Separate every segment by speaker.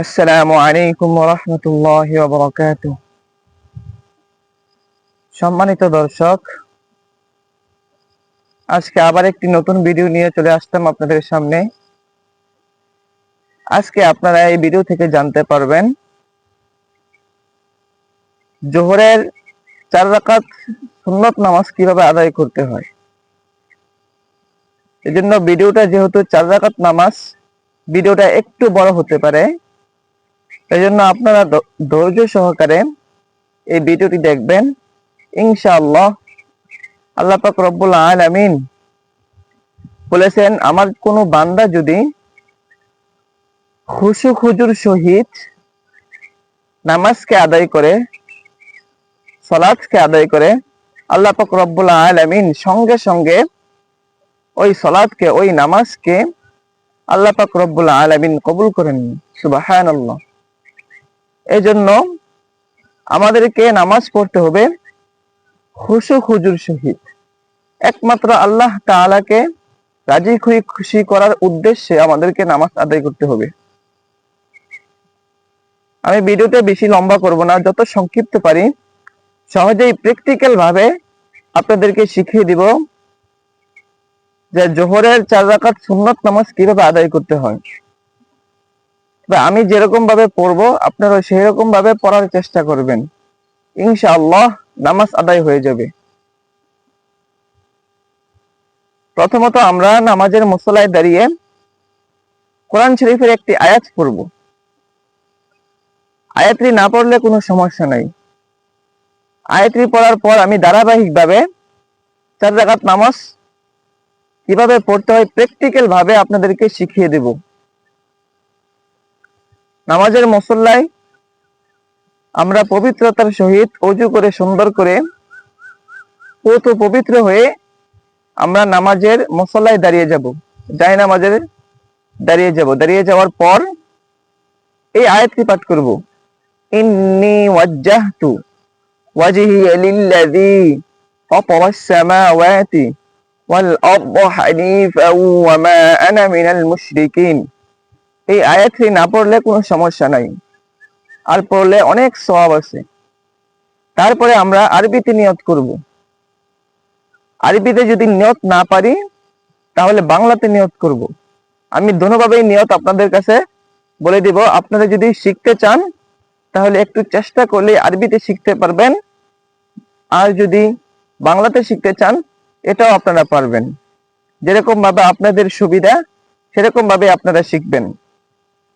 Speaker 1: আসসালামু আলাইকুম রহমতুল্লাহ বরকাত সম্মানিত দর্শক, আজকে আবার একটি নতুন ভিডিও নিয়ে চলে আসলাম আপনাদের সামনে। আজকে আপনারা এই ভিডিও থেকে জানতে পারবেন, জোহরের চার রাকাত সুন্নত নামাজ কীভাবে আদায় করতে হয়। এজন্য ভিডিওটা যেহেতু চার রাকাত নামাজ, ভিডিওটা একটু বড় হতে পারে। এই জন্য আপনারা ধৈর্য সহকারে এই ভিডিওটি দেখবেন। ইনশাআল্লাহ। আল্লাহ পাক রব্বুল আলামিন বলেছেন, আমার কোনো বান্দা যদি খুশু খুজুর সহিত নামাজকে আদায় করে, সলাৎকে আদায় করে, আল্লাহ পাক রব্বুল আলামিন সঙ্গে সঙ্গে ওই সলাৎকে, ওই নামাজকে আল্লাহ পাক রব্বুল আলামিন কবুল করেন। সুবহানাল্লাহ। এই জন্য আমাদেরকে নামাজ পড়তে হবে খুশু খুজুর সহিত। একমাত্র আল্লাহ তাআলাকে রাজি খুশি খুশি করার উদ্দেশ্যে আমাদেরকে নামাজ আদায় করতে হবে। আমি ভিডিওতে বেশি লম্বা করব না, যত সংক্ষিপ্ত পারি, সহজেই প্র্যাকটিক্যাল ভাবে আপনাদেরকে শিখিয়ে দিব যে জোহরের চার রাকাত সুন্নত নামাজ কীভাবে আদায় করতে হয়। আমি যেরকম ভাবে পড়ব, আপনারা সেই রকম ভাবে পড়ার চেষ্টা করবেন। ইনশাআল্লাহ নামাজ আদায় হয়ে যাবে। প্রথমত আমরা নামাজের মুসলায় দাঁড়িয়ে কোরআন শরীফের একটি আয়াত পড়ব। আয়াতটি না পড়লে কোনো সমস্যা নাই। আয়াতটি পড়ার পর আমি ধারাবাহিকভাবে চার রাকাত নামাজ কীভাবে পড়তে হয় প্র্যাকটিক্যাল ভাবে আপনাদেরকে শিখিয়ে দেব। নামাজের মসল্লায় আমরা পবিত্রতার সহিত অজু করে, সুন্দর করে পুত পবিত্র হয়ে আমরা নামাজের মসল্লায় দাঁড়িয়ে যাব, যাই নামাজের দাঁড়িয়ে যাব। দাঁড়িয়ে যাওয়ার পর এই আয়াতটি পাঠ করব। ইন্নি ওয়াজ্জাহতু ওয়াজহি লিল্লাযী ফাতারা আস-সামাওয়াতি ওয়াল আরদ হানিফা ওয়া মা আনা মিনাল মুশরিকিন। এই আয়াতটি না পড়লে কোনো সমস্যা নাই। আর পড়লে অনেক সওয়াব আছে। তারপরে আমরা আরবিতে নিয়ত করব। আরবিতে যদি নিয়ত না পারি, তাহলে বাংলাতে নিয়ত করব। আমি দোনোভাবেই নিয়ত আপনাদের কাছে বলে দিব। আপনারা যদি শিখতে চান, তাহলে একটু চেষ্টা করলে আরবিতে শিখতে পারবেন। আর যদি বাংলাতে শিখতে চান, এটাও আপনারা পারবেন। যেরকম ভাবে আপনাদের সুবিধা সেরকম ভাবে আপনারা শিখবেন।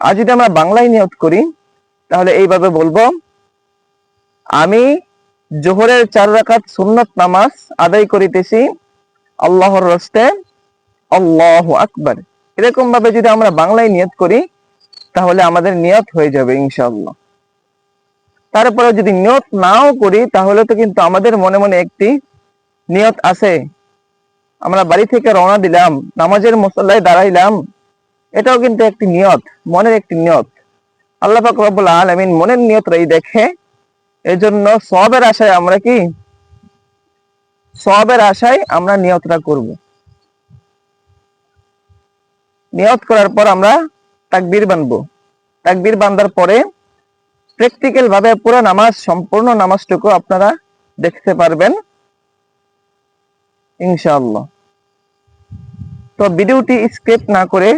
Speaker 1: আর যদি আমরা বাংলায় নিয়ত করি, তাহলে এইভাবে বলব, আমি জোহরের চার রাকাত সুন্নত নামাজ আদায় করিতেছি আল্লাহর রস্তে, আল্লাহ আকবার। এরকম ভাবে যদি আমরা বাংলায় নিয়ত করি, তাহলে আমাদের নিয়ত হয়ে যাবে ইনশাআল্লাহ। তারপরে যদি নিয়ত নাও করি, তাহলে তো কিন্তু আমাদের মনে মনে একটি নিয়ত আছে। আমরা বাড়ি থেকে রওনা দিলাম, নামাজের মসল্লায় দাঁড়াইলাম এটাও কিন্তু একটি নিয়ত, মনের একটি নিয়ত। আল্লাহ পাক আলামিন মনের নিয়তরাই দেখে। এজন্য সবের আশায় আমরা কি? সবের আশায় আমরা নিয়তটা করব। নিয়ত করার পর আমরা তাকবীর বানবো। তাকবীর বান্দার পরে প্র্যাকটিক্যাল ভাবে পুরো নামাজ, সম্পূর্ণ নামাজটুকু আপনারা দেখতে পারবেন। ইনশাআল্লাহ। তো ভিডিওটি স্ক্রিপ্ট না করে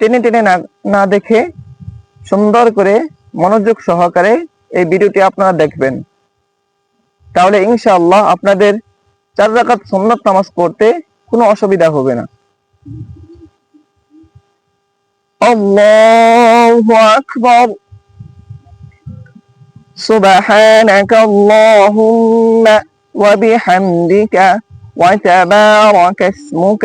Speaker 1: টেনে টেনে না না দেখে সুন্দর করে মনোযোগ সহকারে এই ভিডিওটি আপনারা দেখবেন তাহলে ইনশাআল্লাহ আপনাদের চার রাকাত সুন্নত নামাজ পড়তে কোনো অসুবিধা হবে না আল্লাহু আকবার سبحانك اللهم وبحمدك وتبارك اسمك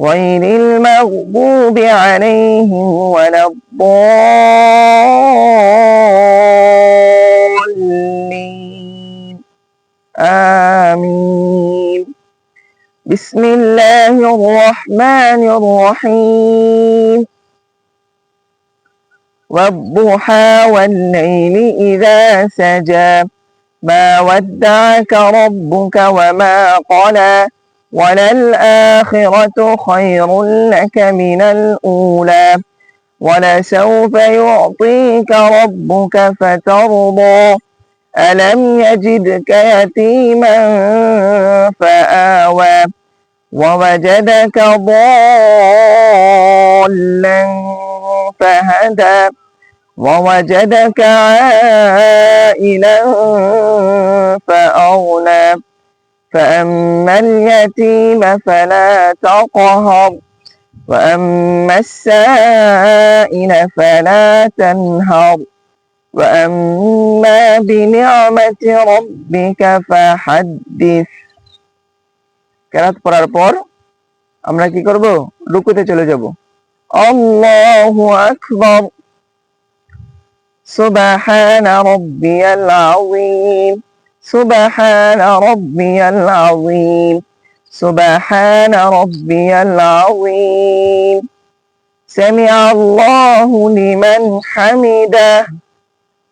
Speaker 1: غير المغضوب عليهم ولا الضالين. آمين. بسم الله الرحمن الرحيم. والضحى والليل إذا سجى. ما ودعك ربك وما قلى. وللآخرة خير لك من الأولى ولسوف يعطيك ربك فترضى. ألم يجدك يتيما فآوى ووجدك ضالا فهدى ووجدك عائلا فأغنى. فأما اليتيم فلا تقهر وأما السائل فلا تنهر وأما بنعمة ربك فحدث কেরাত পড়ার পর আমরা কি করব রুকুতে চলে যাব আল্লাহু আকবার সুবহান রাব্বিয়াল আযীম سبحان ربي العظيم سبحان ربي العظيم سمع الله لمن حمده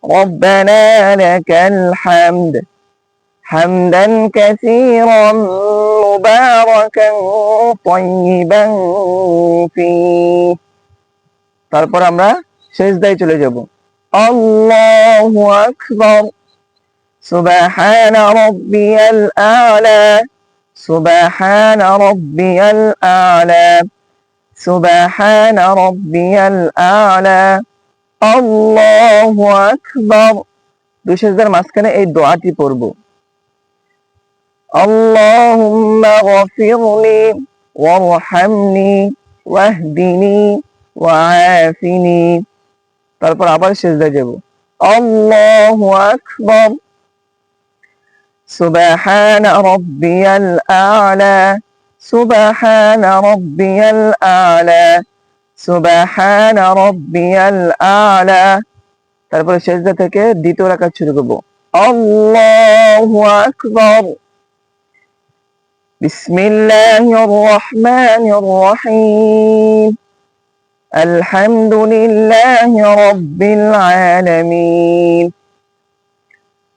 Speaker 1: ربنا لك الحمد حمدا كثيرا مباركا طيبا فيه তারপর আমরা শেষ দায় চলে যাব আল্লাহু আকবার سبحان ربي الأعلى سبحان ربي الأعلى سبحان ربي الأعلى الله أكبر দুই সেজদার মাঝখানে এই দোয়াটি পড়ব اللهم اغفر لي وارحمني واهدني وعافني তারপর আবার সেজদা যাব আল্লাহু আকবার سبحان ربي الأعلى سبحان ربي الأعلى سبحان ربي الأعلى তারপরে সেজদা থেকে দ্বিতীয় রাকাত শুরু করব আল্লাহু আকবার بسم الله الرحمن الرحيم الحمد لله رب العالمين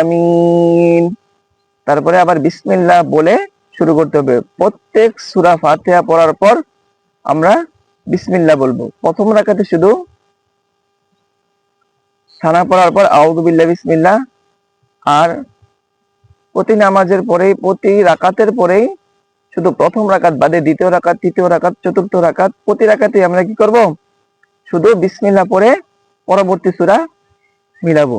Speaker 1: আমিন তারপরে আবার বিসমিল্লাহ বলে শুরু করতে হবে। প্রত্যেক সুরা ফাতিহা পড়ার পর আমরা বিসমিল্লাহ বলব। প্রথম রাখাতে শুধু থানা পড়ার পর আউদুবিল্লাহ বিসমিল্লাহ। আর প্রতি নামাজের পরেই, প্রতি রাকাতের পরেই শুধু প্রথম রাকাত বাদে দ্বিতীয় রাকাত, তৃতীয় রাকাত, চতুর্থ রাকাত, প্রতি রাকাতে আমরা কি করব? শুধু বিসমিল্লাহ পরে পরবর্তী সুরা মিলাবো।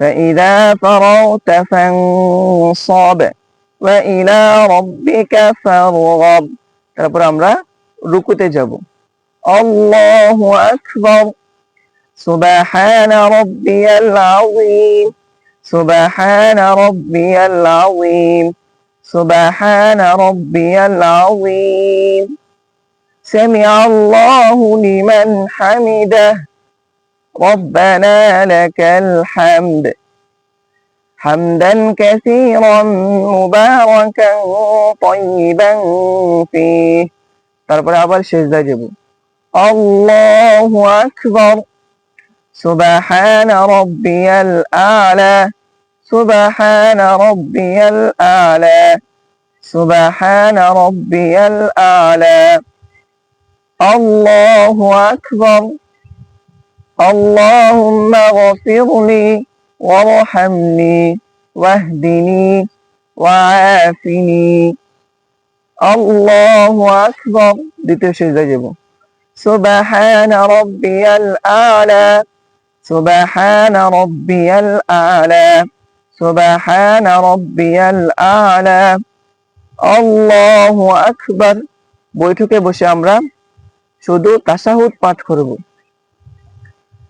Speaker 1: فإذا فرغت فانصب وإلى ربك فارغب তারপর আমরা রুকুতে যাব আল্লাহু আকবার سبحان ربي العظيم سبحان ربي العظيم سبحان ربي العظيم سمع الله لمن حمده ربنا لك الحمد حمدا كثيرا مباركا طيبا فيه তারপরে আবার সেজদায় যাব আল্লাহু আকবার سبحان ربي الأعلى سبحان ربي الأعلى سبحان ربي الأعلى الله أكبر اللهم اغفر لي وارحمني واهدني وعافني الله أكبر দ্বিতীয় সেজদা যাব سبحان ربي الأعلى سبحان ربي الأعلى سبحان ربي الأعلى আল্লাহু আকবার বৈঠকে বসে আমরা শুধু তাশাহুদ পাঠ করব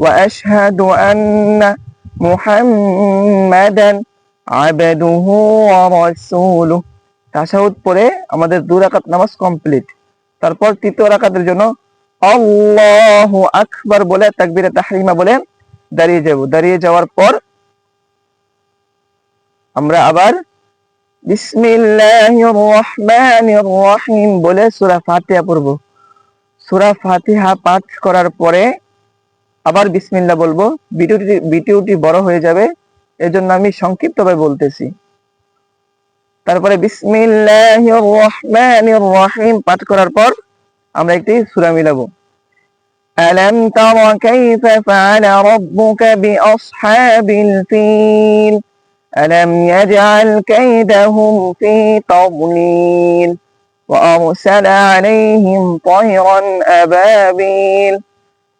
Speaker 1: وأشهد أن محمدا عبده ورسوله তাশাহুদ পরে আমাদের দু রাকাত নামাজ কমপ্লিট তারপর তৃতীয় রাকাতের জন্য আল্লাহু আকবার বলে তাকবীরে তাহরিমা বলে দাঁড়িয়ে যাব দাঁড়িয়ে যাওয়ার পর আমরা আবার বিসমিল্লাহির রহমানির রহিম বলে সূরা ফাতিহা পড়ব সূরা ফাতিহা পাঠ করার পরে আবার বিসমিল্লাহ বলবো ভিডিওটি ভিডিওটি বড় হয়ে যাবে এজন্য আমি সংক্ষিপ্তভাবে বলতেছি তারপরে বিসমিল্লাহির রহমানির রহিম পাঠ করার পর আমরা একটি সূরা মিলাবো ألم تر كيف فعل ربك بأصحاب الفيل ألم يجعل كيدهم في تضليل وأرسل عليهم طيرا أبابيل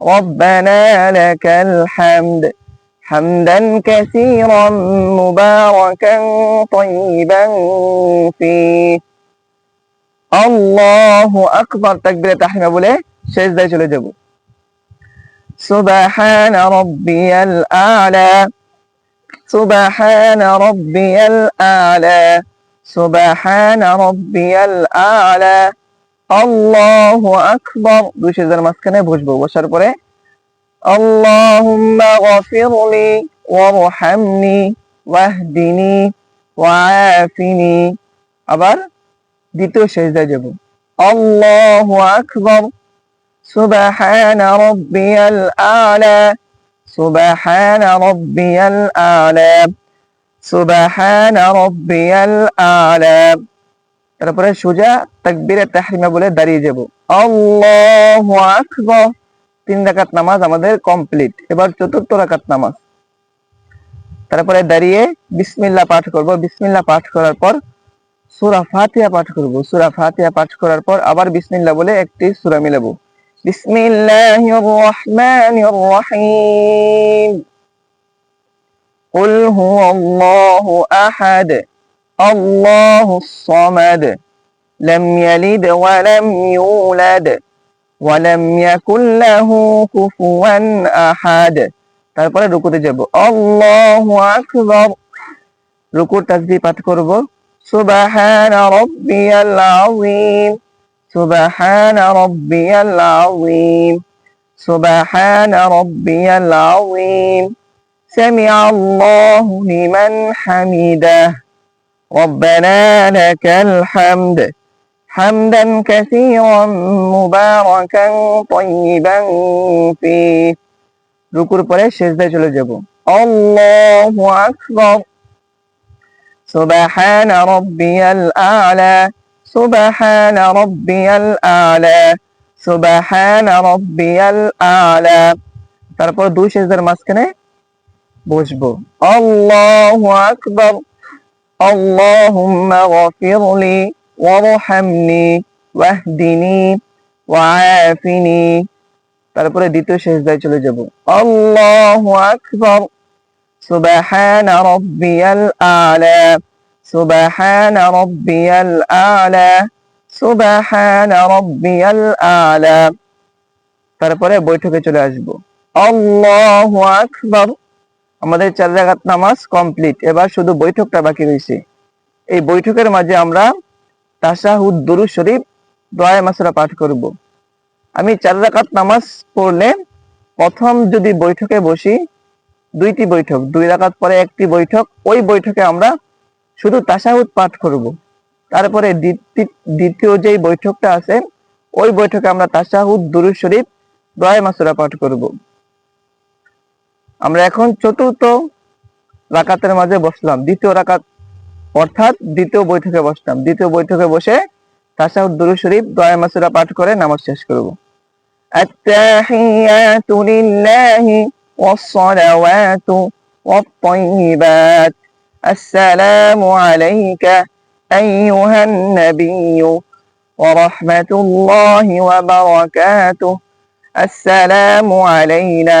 Speaker 1: ربنا لك الحمد حمدا كثيرا مباركا طيبا فيه আল্লাহু আকবার তাকবীরে তাহরিমা বলে সেজদায় চলে যাব সুবহান রাব্বিয়াল আ'লা সুবহান রাব্বিয়াল আ'লা সুবহান রাব্বিয়াল আ'লা আল্লাহু আকবার। দুই সেজদার মাঝখানে বসবো। বসার পরে, আল্লাহুম্মা গফিরলি ওয়ারহামনি, ওয়াহদিনি ওয়াআফিনি আবার দ্বিতীয় সেজদায় যাব। আল্লাহু আকবার। সুবহান রাব্বিয়াল আ'লা, সুবহান রাব্বিয়াল আ'লা, সুবহান রাব্বিয়াল আ'লা। তারপরে সোজা তাকবীরে তাহরিমা বলে দাঁড়িয়ে যাব আল্লাহু আকবার তিন রাকাত নামাজ আমাদের কমপ্লিট এবার চতুর্থ রাকাত নামাজ তারপরে দাঁড়িয়ে বিসমিল্লাহ পাঠ করব বিসমিল্লাহ পাঠ করার পর সূরা ফাতিহা পাঠ করব সূরা ফাতিহা পাঠ করার পর আবার বিসমিল্লাহ বলে একটি সূরা মিলাবো বিসমিল্লাহির রহমানির রহিম قل هو الله أحد الله الصمد لم يلد ولم يولد ولم يكن له كفوا أحد তারপরে রুকুতে যাব আল্লাহু আকবার রুকুর তাসবিহ পাঠ করব সুবহান রাব্বিয়াল আযীম সুবহান রাব্বিয়াল আযীম সুবহান রাব্বিয়াল আযীম سمع الله لمن حمده ربنا لك الحمد حمدا كثيرا مباركا طيبا فيه রুকুর পরে শেষদায় চলে যাব আল্লাহু আকবার সুবহান রাব্বিয়াল আ'লা সুবহান রাব্বিয়াল আ'লা সুবহান রাব্বিয়াল আ'লা তারপর দুই শেষদার মাঝখানে বসবো আল্লাহু আকবার اللهم اغفر لي وارحمني واهدني وعافني তারপরে দ্বিতীয় সেজদায় চলে যাব আল্লাহু আকবার সুবহান রাব্বিয়াল আলা সুবহান রাব্বিয়াল আলা সুবহান রাব্বিয়াল আলা তারপরে বৈঠকে চলে আসব আল্লাহু আকবার আমাদের চার রাকাত নামাজ কমপ্লিট এবার শুধু বৈঠকটা বাকি রয়েছে। এই বৈঠকের মাঝে আমরা তাশাহুদ, দুরুদ শরীফ, দোয়া মাসরা পাঠ করব। আমি চার রাকাত নামাজ পড়লে প্রথম যদি বৈঠকে বসি, দুইটি বৈঠক, দুই রাকাত পরে একটি বৈঠক, ওই বৈঠকে আমরা শুধু তাশাহুদ পাঠ করব। তারপরে দ্বিতী- দ্বিতীয় যেই বৈঠকটা আছে, ওই বৈঠকে আমরা তাশাহুদ, দুরুদ শরীফ, দোয়া মাসুরা পাঠ করব। আমরা এখন চতুর্থ রাকাতের মাঝে বসলাম দ্বিতীয় রাকাত অর্থাৎ দ্বিতীয় বৈঠকে বসলাম দ্বিতীয় বৈঠকে বসে তাশাহুদ দুরূদ শরীফ দোয়া মাসুরা পাঠ করে নামাজ শেষ করব التحيات لله والصلوات والطيبات السلام عليك أيها النبي ورحمة الله وبركاته السلام علينا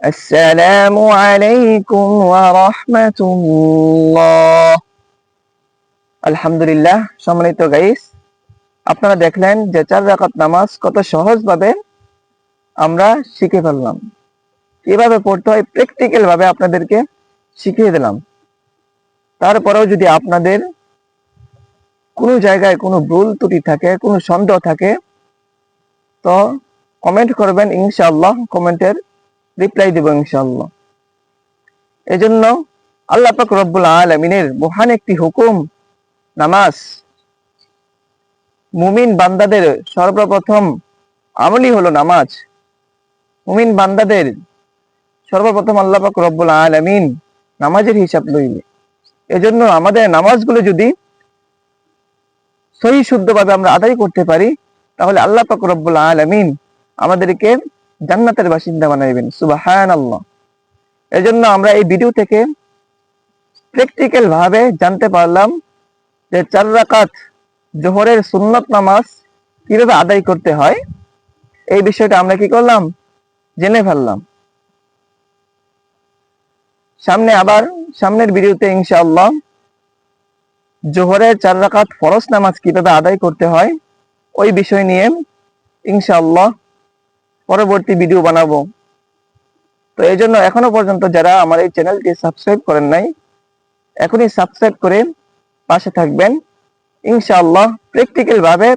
Speaker 1: السلام عليكم ورحمة الله আলহামদুলিল্লাহ সম্মানিত গাইস আপনারা দেখলেন যে চার রাকাত নামাজ কত সহজভাবে আমরা শিখে ফেললাম কিভাবে পড়তে হয় প্র্যাকটিক্যাল ভাবে আপনাদেরকে শিখিয়ে দিলাম তারপরেও যদি আপনাদের কোনো জায়গায় কোনো ভুল ত্রুটি থাকে কোনো সন্দেহ থাকে তো কমেন্ট করবেন ইনশাআল্লাহ কমেন্টের রিপ্লাই দেব ইনশাআল্লাহ। এজন্য আল্লাহ পাক রব্বুল আলামিনের মহান একটি হুকুম, নামাজ। মুমিন বান্দাদের সর্বপ্রথম আমলই হলো নামাজ। মুমিন বান্দাদের সর্বপ্রথম আল্লাহ পাক রব্বুল আলামিন নামাজের হিসাব লইবে। এজন্য আমাদের নামাজগুলো যদি সহি শুদ্ধভাবে আমরা আদায় করতে পারি, তাহলে আল্লাহ পাক রব্বুল আলামিন আমাদেরকে জান্নাতের বাসিন্দা বানাইবেন সুবাহান আল্লাহ এজন্য আমরা এই ভিডিও থেকে প্র্যাকটিক্যাল ভাবে জানতে পারলাম যে চার রাকাত জোহরের সুন্নত নামাজ কীভাবে আদায় করতে হয়। এই বিষয়টা আমরা কি করলাম? জেনে ফেললাম। সামনে আবার, সামনের ভিডিওতে ইনশাআল্লাহ জোহরের চার রাকাত ফরজ নামাজ কীভাবে আদায় করতে হয়, ওই বিষয় নিয়ে ইনশাআল্লাহ পরবর্তী ভিডিও বানাবো। তো এই জন্য এখনও পর্যন্ত যারা আমার এই চ্যানেলটি সাবস্ক্রাইব করেন নাই, এখনই সাবস্ক্রাইব করে পাশে থাকবেন। ইনশাআল্লাহ প্র্যাকটিক্যাল ভাবে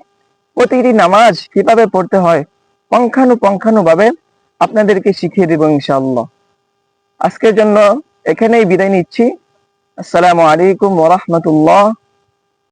Speaker 1: প্রতিটি নামাজ কীভাবে পড়তে হয় পঙ্খানু ভাবে আপনাদেরকে শিখিয়ে দেব ইনশাআল্লাহ। আজকের জন্য এখানেই বিদায় নিচ্ছি। আসসালামু আলাইকুম ওয়া রাহমাতুল্লাহ।